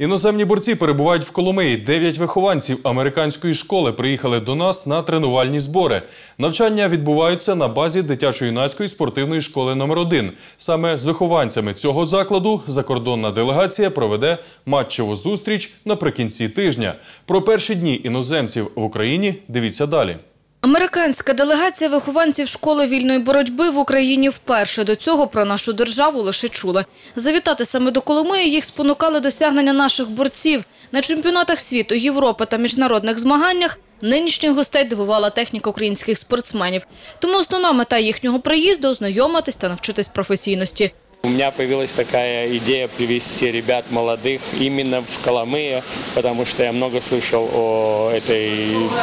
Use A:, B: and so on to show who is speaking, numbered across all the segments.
A: Іноземні борці перебувають в Коломиї. Дев'ять вихованців американської школи приїхали до нас на тренувальні збори. Навчання відбуваються на базі дитячо-юнацької спортивної школи номер 1 Саме з вихованцями цього закладу закордонна делегація проведе матчеву зустріч наприкінці тижня. Про перші дні іноземців в Україні дивіться далі.
B: Американська делегація вихованців школи вільної боротьби в Україні вперше до цього про нашу державу лише чули. Завітати саме до Коломиї їх спонукали досягнення наших борців. На чемпіонатах світу, Європи та міжнародних змаганнях нинішніх гостей дивувала техніка українських спортсменів. Тому основна мета їхнього приїзду – ознайомитись та навчитись професійності.
C: Меня появилась такая идея привести ребят молодых именно в Коломые, потому что я много слышал о этой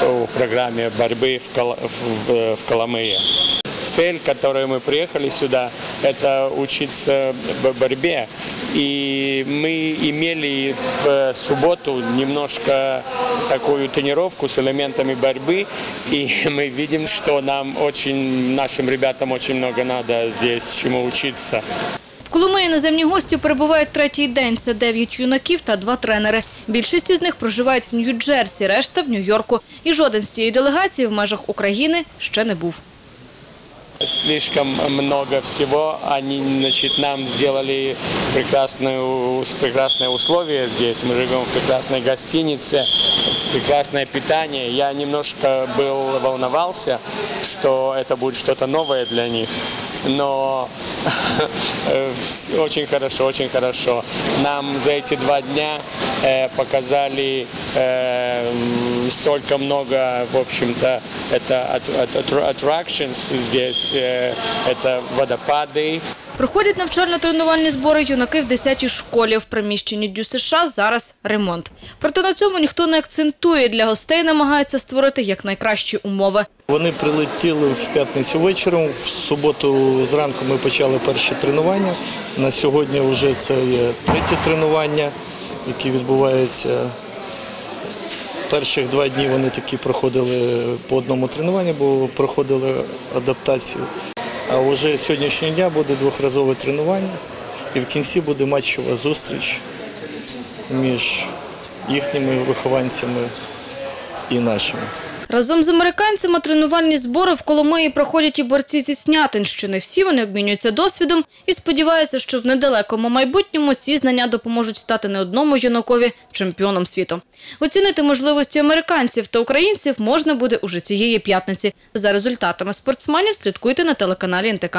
C: о программе борьбы в, Кол- в- в Коломые. Цель, которой мы приехали сюда, это учиться борьбе. И мы имели в субботу немножко такую тренировку с элементами борьбы. И мы видим, что нам очень, нашим ребятам очень много надо здесь чему учиться.
B: В Коломиї іноземні гості перебувають третій день. Це дев'ять юнаків та два тренери. Більшість із них проживають в Нью-Джерсі, решта в Нью-Йорку. І жоден з цієї делегації в межах України ще не був.
C: Слишком много всего. Они значит, нам сделали прекрасную, прекрасные условия здесь. Мы живем в прекрасной гостинице, прекрасное питание. Я немножко был волновался, что это будет что-то новое для них. Но э, вс- очень хорошо, очень хорошо. Нам за эти два дня э, показали э, м, столько много, в общем-то, это at- at- attra- attractions здесь, э, это водопады,
B: Проходять навчально-тренувальні збори юнаки в 10-й школі. В приміщенні Дю США зараз ремонт. Проте на цьому ніхто не акцентує. Для гостей намагається створити якнайкращі умови.
D: Вони прилетіли в п'ятницю вечором. В суботу зранку ми почали перші тренування. На сьогодні вже це є третє тренування, яке відбувається. Перших два дні вони такі проходили по одному тренуванню, бо проходили адаптацію. А вже з сьогоднішнього дня буде двохразове тренування, і в кінці буде матчова зустріч між їхніми вихованцями і нашими.
B: Разом з американцями тренувальні збори в Коломиї проходять і борці зі Снятинщини. Всі вони обмінюються досвідом і сподіваються, що в недалекому майбутньому ці знання допоможуть стати не одному юнакові чемпіоном світу. Оцінити можливості американців та українців можна буде уже цієї п'ятниці. За результатами спортсменів слідкуйте на телеканалі НТК.